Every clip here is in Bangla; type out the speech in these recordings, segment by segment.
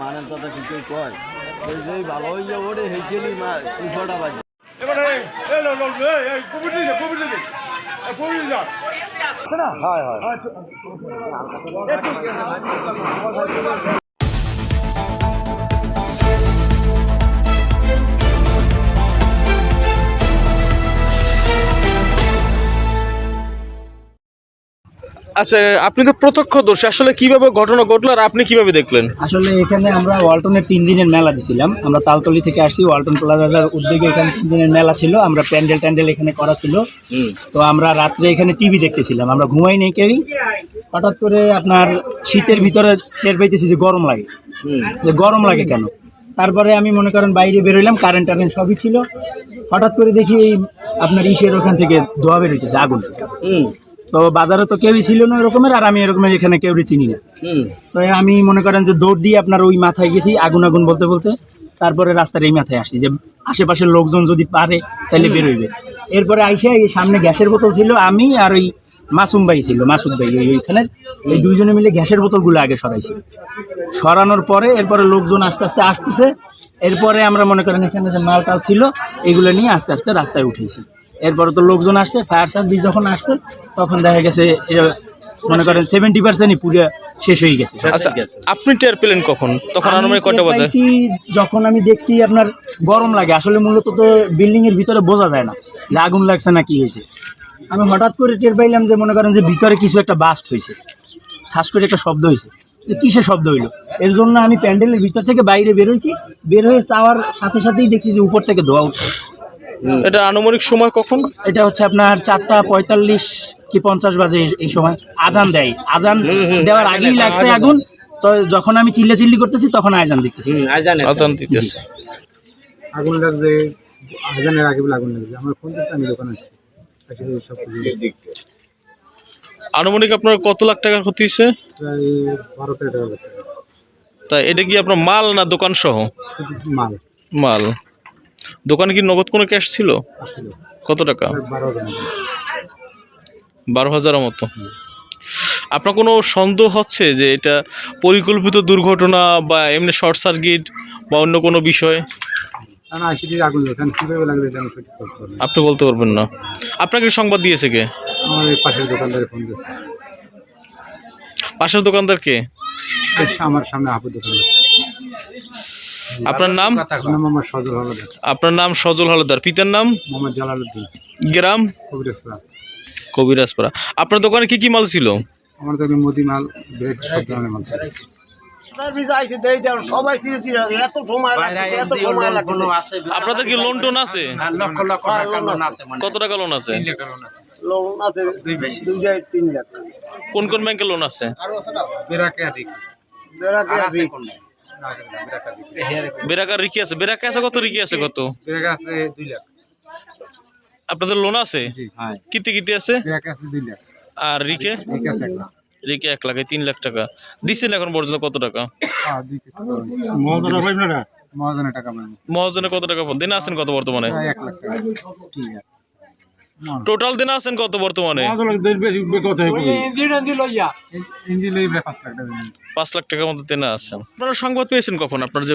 মানের কথা কিছুই কয়। ওই যে ভালো হয়ে যাব রে হেঁচেলি মা দুশোটা বাজে। এবারে এই আচ্ছা আপনি তো প্রত্যক্ষদর্শী আসলে কীভাবে ঘটনা ঘটলো আর আপনি কীভাবে দেখলেন? আসলে এখানে আমরা ওয়ালটনের তিন দিনের মেলা দিছিলাম। আমরা তালতলি থেকে আসছি ওয়ালটন প্লাজার উদ্যোগে এখানে তিন দিনের মেলা ছিল। আমরা প্যান্ডেল ট্যান্ডেল এখানে করা ছিল। তো আমরা রাত্রে এখানে টিভি দেখতেছিলাম। আমরা ঘুমাই নেই কেউই। হঠাৎ করে আপনার শীতের ভিতরে টের পাইতেছি যে গরম লাগে। যে গরম লাগে কেন? তারপরে আমি মনে করেন বাইরে বেরোলাম কারেন্ট টারেন্ট সবই ছিল। হঠাৎ করে দেখি আপনার ইসের ওখান থেকে ধোয়া বেরোইতেছে আগুন। তো বাজারে তো কেউই ছিল না এরকমের আর আমি এরকমের এখানে কেউই চিনি না। তো আমি মনে করেন যে দৌড় দিয়ে আপনার ওই মাথায় গেছি আগুন আগুন বলতে বলতে। তারপরে রাস্তার এই মাথায় আসি যে আশেপাশের লোকজন যদি পারে তাহলে বেরোইবে। এরপরে আইসে এই সামনে গ্যাসের বোতল ছিল আমি আর ওই মাসুম ভাই ছিল মাসুদ ভাই ওই ওইখানে এই দুইজনে মিলে গ্যাসের বোতলগুলো আগে সরাইছি। সরানোর পরে এরপরে লোকজন আস্তে আস্তে আসতেছে। এরপরে আমরা মনে করেন এখানে যে মাল টাল ছিল এগুলো নিয়ে আস্তে আস্তে রাস্তায় উঠেছি। এরপরে তো লোকজন আসছে ফায়ার সার্ভিস যখন আসছে তখন দেখা গেছে মনে করেন সেভেন্টি পার্সেন্টই পুরো শেষ হয়ে গেছে। আচ্ছা আপনি টের পেলেন কখন? তখন আনুমানিক কটা টের বাজে? যখন আমি দেখছি আপনার গরম লাগে আসলে মূলত তো বিল্ডিং এর ভিতরে বোঝা যায় না যে আগুন লাগছে না কি হয়েছে। আমি হঠাৎ করে টের পাইলাম যে মনে করেন যে ভিতরে কিছু একটা বাস্ট হয়েছে। ঠাস করে একটা শব্দ হয়েছে। কিসের শব্দ হইল? এর জন্য আমি প্যান্ডেলের ভিতর থেকে বাইরে বেরোইছি বের হয়ে চাওয়ার সাথে সাথেই দেখছি যে উপর থেকে ধোয়া উঠছে। এটা আনুমানিক সময় কখন? এটা হচ্ছে আপনার চারটা পঁয়তাল্লিশ কি পঞ্চাশ বাজে এই- সময়। আজান দেয়। আজান দেওয়ার আগেই লাগছে আগুন। তো যখন আমি চিল্লা চিল্লি করতেছি তখন আজান দিতেছি। আজান দিতেছে। আগুন লাগছে আজানের আগে আগুন লাগছে। আমার ফোন দিচ্ছে আমি দোকানে আছি। আনুমানিক আপনার কত লাখ টাকার ক্ষতি হয়েছে? তা এটা কি আপনার মাল না দোকান সহ মাল। মাল। দোকানে কি নগদ কোনো ক্যাশ ছিল? কত টাকা? বারো হাজারের মতো। আপনার কোনো সন্দেহ হচ্ছে যে এটা পরিকল্পিত দুর্ঘটনা বা এমনি শর্ট সার্কিট বা অন্য কোনো বিষয়। আপনি বলতে পারবেন না। আপনাকে সংবাদ দিয়েছে কে? পাশের দোকানদারে ফোন পাশের দোকানদার কে? আমার সামনে হাপুর দোকান আপনার নাম? নাম আমার সজল হলদার। আপনার নাম সজল হলদার। পিতার নাম? গ্রাম? কবিরাজপুরা কবিরাজপাড়া। আপনার দোকানে কি কি মাল ছিল? আমার দোকানে মোদি মাল ব্রেড সব ধরনের মাল ছিল। আপনাদের কি লোন টোন আছে? কত টাকা লোন আছে? কোন কোন ব্যাংকে লোন আছে? বেরাকার রিকি আছে। বেরাকা আছে কত? রিকি আছে কত? বেরাকে আছে দুই লাখ। আপনাদের লোন আছে? কিতে কিতে আছে? বেরাকে আছে দুই লাখ। আর রিকে? রিকি আছে এক লাখ। রিকে এক লাখ এই তিন লাখ টাকা। দিচ্ছেন এখন পর্যন্ত কত টাকা? হ্যাঁ দুই কিস্তি টাকা মানে। মহাজনে কত টাকা দিনে আছেন কত বর্তমানে? প্রায় এক লাখ টাকা। ঠিক আছে টোটাল দিনে আছেন কত বর্তমানে? পাঁচ লাখ টাকা দিন। পাঁচ লাখ টাকার মতো দিনে আছেন। আপনারা সংবাদ পেয়েছেন কখন? আপনার যে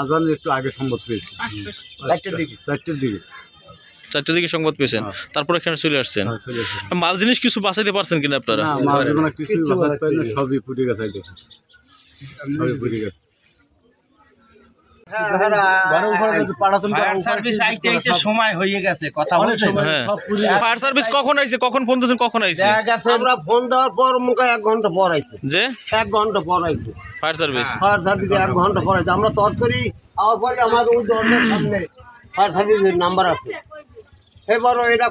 আজান একটু আগে সম্ভব পেয়েছি। চারটের দিকে। চারটের দিকে। চারটে দিকে সংবাদ পেয়েছেন। তারপর এখানে চলে আসছেন। হ্যাঁ, চলে এসেছি। মাল জিনিস কিছু বাঁচাইতে পারছেন কিনা আপনারা? সবই ফুটে গেছে এই দেখুন। সবই ফুটে গেছে হ্যাঁ ফায়ার সার্ভিস কখন আইছে? কখন ফোন দিয়েছেন? কখন আইছে? আমরা ফোন দেওয়ার পর মুখে এক ঘণ্টা পর আইছে। যে? এক ঘণ্টা পর আইছে। ফায়ার সার্ভিস ফায়ার সার্ভিসে এক ঘণ্টা পর আইছে। আমরা তরকারি আওয়ার পরে আমাদের ওই দরজার সামনে ফায়ার সার্ভিসের নাম্বার আছে। এবার এটা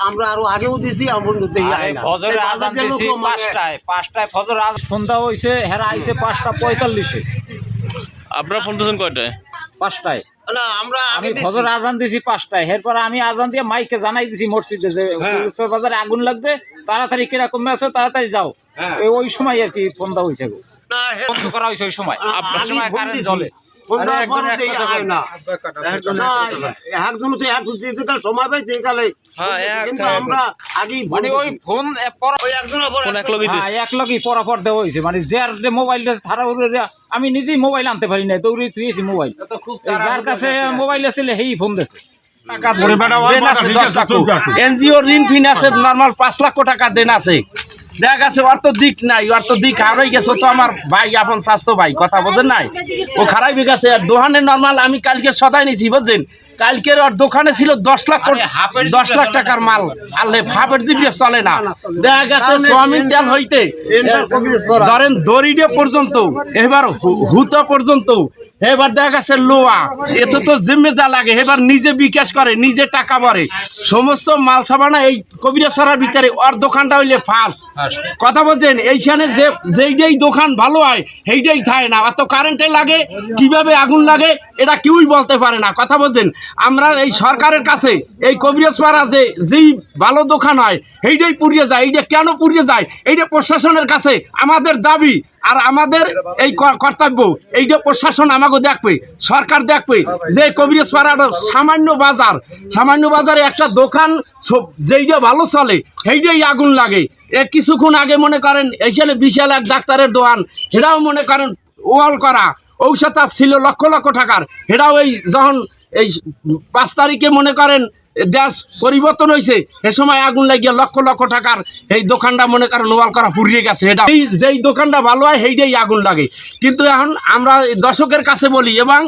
আমরা আরও আগেও দিছি আমরা দেখি আয় না। ফজরের আজান দিছি লোক মানে- পাঁচটায় পাঁচটায় ফজর আজ সন্ধ্যা হয়েছে হেরা আইছে পাঁচটা পঁয়তাল্লিশে। আপনারা ফোন দিয়েছেন কয়টায়? পাঁচটায়। না আমরা আমি ফজর আজান দিছি পাঁচটায়। এরপর আমি আজান দিয়ে মাইকে জানাই দিছি মসজিদে যে উত্তর বাজারে আগুন লাগছে তাড়াতাড়ি কীরকম আছে তাড়াতাড়ি যাও। ওই সময় আর কি ফোন দেওয়া হয়েছে না করা হয়েছে ওই সময়। আপনার সময় কারেন্ট দিছি। যে যেকাল সময় কিন্তু আমরা আগেই মানে ওই ফোন পর ওই একজনের পর ফোন এক লগেই দিস। হ্যাঁ, এক লগই পরাপর দেওয়া হয়েছে। মানে যার মোবাইল আছে আমি নিজেই মোবাইল আনতে পারি না দৌড়ে তুইছি মোবাইল। যার কাছে মোবাইল আছে সেই ফোন দিছে। এনজিও ঋণ ফিন আছে নর্মাল পাঁচ লাখ টাকা দেন আছে। দেখা গেছে ওর তো দিক নাই ওর তো দিক হারাই গেছে তো আমার ভাই আপন স্বাস্থ্য ভাই কথা বোঝেন নাই? ও খারাপ হয়ে গেছে দোকানে নর্মাল আমি কালকে সদাই নিছি বুঝছেন? কালকের ওর দোকানে ছিল দশ লাখ দশ লাখ টাকার মাল। আলে হাফের দিবি চলে না। দেখা গেছে সোয়ামিন তেল হইতে। ধরেন দড়িডে পর্যন্ত এবার হু- হুতা পর্যন্ত এবার দেখা গেছে লোয়া। এত তো জিম্মে যা লাগে। এবার নিজে বিকাশ করে, নিজে টাকা ভরে। সমস্ত মাল সাবানা এই কবিরেশ্বরের ভিতরে, ওর দোকানটা হইলে ফার্স্ট কথা বলছেন, এইখানে যে, যেইটাই দোকান ভালো হয়, সেইটাই থাকে না। অত কারেন্টে লাগে, কীভাবে আগুন লাগে এটা কেউই বলতে পারে না। কথা বলছেন, আমরা এই সরকারের কাছে, এই কবিরেশ্বরা যে, যেই ভালো দোকান হয়, সেইটাই পুড়িয়ে যায়, এইটা কেন পুড়িয়ে যায়? এইটা প্রশাসনের কাছে আমাদের দাবি আর আমাদের এই কর্তব্য। এইটা প্রশাসন আমাকে দেখবে, সরকার দেখবে যে কবিরেজ পাড়ার সামান্য বাজার, সামান্য বাজারে একটা দোকান সব- যেইটা ভালো চলে, সেইটাই আগুন লাগে। এ কিছুক্ষণ আগে মনে করেন এইখানে বিশাল এক ডাক্তারের দোকান, সেটাও মনে করেন ওয়াল করা। ঔষধ ছিল লক্ষ লক্ষ টাকার। সেটাও এই যখন এই পাঁচ তারিখে মনে করেন দেশ পরিবর্তন হয়েছে এ সময় আগুন লাগিয়ে লক্ষ লক্ষ টাকার এই দোকানটা মনে করেন ওয়াল করা পুড়িয়ে গেছে। এটা এই যেই দোকানটা ভালো হয়, সেইটাই আগুন লাগে। কিন্তু এখন আমরা দর্শকের কাছে বলি এবং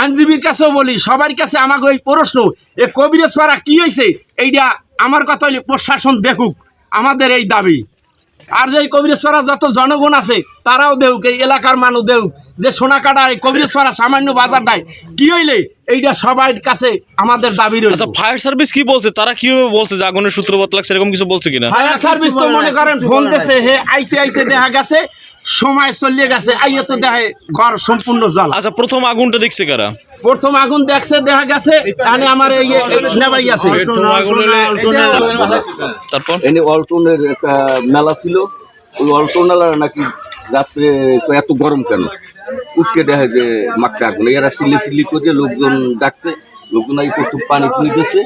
আইনজীবীর কাছেও বলি, সবার কাছে আমাকে ওই প্রশ্ন, এ কবিরেজ পাড়া কী হয়েছে এইটা আমার কথা হইলে প্রশাসন দেখুক, আমাদের এই দাবি। আর যে কবিরেশ্বরা যত জনগণ আছে তারাও দেউক এই এলাকার মানুষ দেউক। যে সোনাকাটা এই কবিরেশ্বরা সামান্য বাজার দেয় কি হইলে এইটা সবার কাছে আমাদের দাবি রয়েছে আচ্ছা ফায়ার সার্ভিস কি বলছে? তারা কীভাবে বলছে যে আগুনের সূত্রপাত লাগছে এরকম কিছু বলছে কিনা? ফায়ার সার্ভিস তো মনে করেন ফোন দিছে হে আইতে আইতে দেখা গেছে সময় চলিয়ে গেছে আইয়ে তো দেখে ঘর সম্পূর্ণ জল আচ্ছা প্রথম আগুনটা দেখছে কারা? প্রথম আগুন দেখছে দেখা গেছে এখানে আমার এই নেবাই আছে। তারপর? এনে অল্টনের একটা মেলা ছিল ওই অল্টনালা নাকি রাত্রে এত গরম কেন? উঠকে দেখে যে মাকটা আগুন। এরা সিলি সিলি করে লোকজন ডাকছে লোকজন আগে একটু পানি দিচ্ছে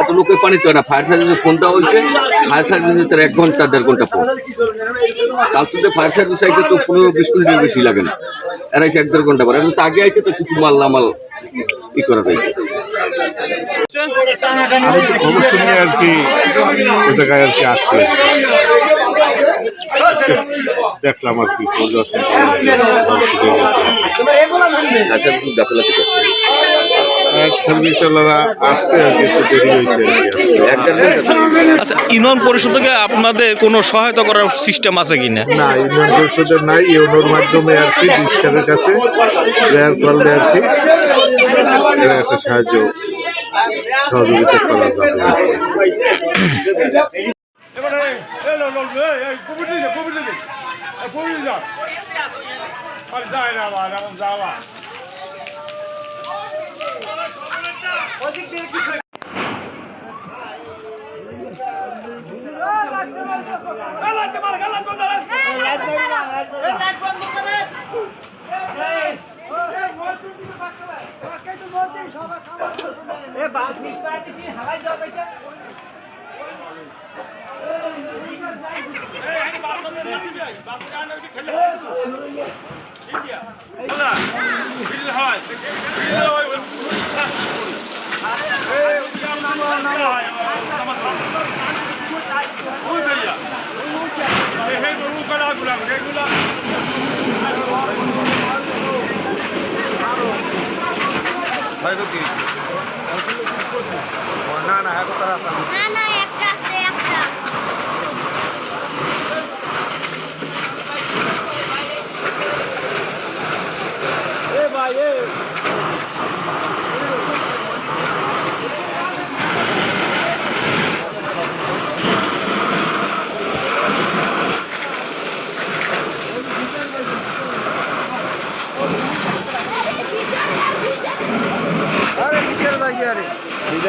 এত লোকের পানি তো না ফায়ার সার্ভিসে ফোনটা হয়েছে। ফায়ার সার্ভিসে তার এক ঘণ্টা দেড় ঘণ্টা পর। কাল তো ফায়ার সার্ভিস আইতে তো পনেরো বিশ মিনিটের বেশি লাগে না। এরা এসে এক দেড় ঘণ্টা পরে তো আগে আইতে তো কিছু মাল মাল ই করা যায় খবর শুনে আর কি ওই জায়গায় আর কি আসছে। দেখলাম আর কি সার্ভিস গাফিলাতি করছে আসছে আর কি দেরি হয়েছে কি আচ্ছা ইউনিয়ন পরিষদ থেকে আপনাদের কোনো সহায়তা করার সিস্টেম আছে কিনা না ইউনিয়ন পরিষদের নাই ইউনোর মাধ্যমে আর কি ডিসচারের কাছে রেয়ার করলে আর কি একটা সাহায্য সহযোগিতা করা যাবে লো এই না না এখন তারা না না একটা।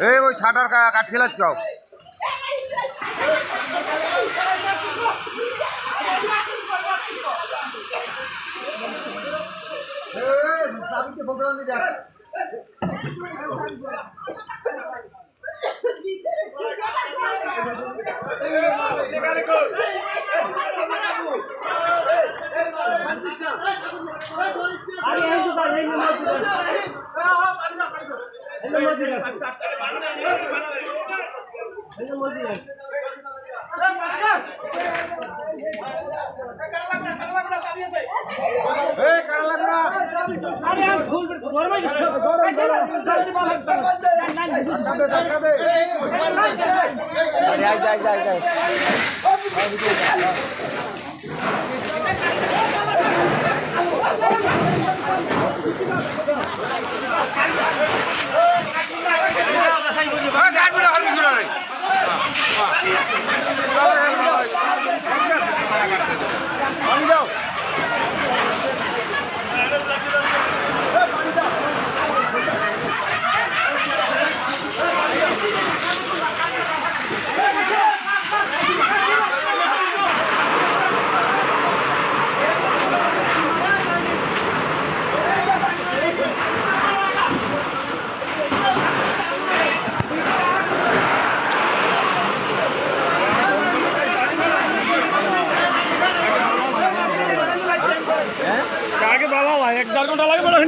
এই ওই শাটার কাঠ ফেলাত কাও আগে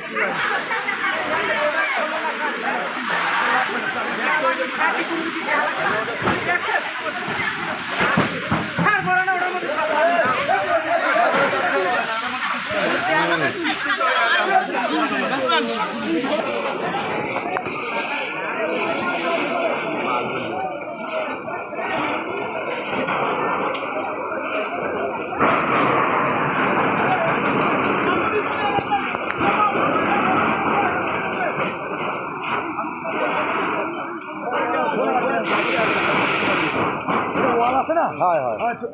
Thank you. হয় হয় আচ্ছা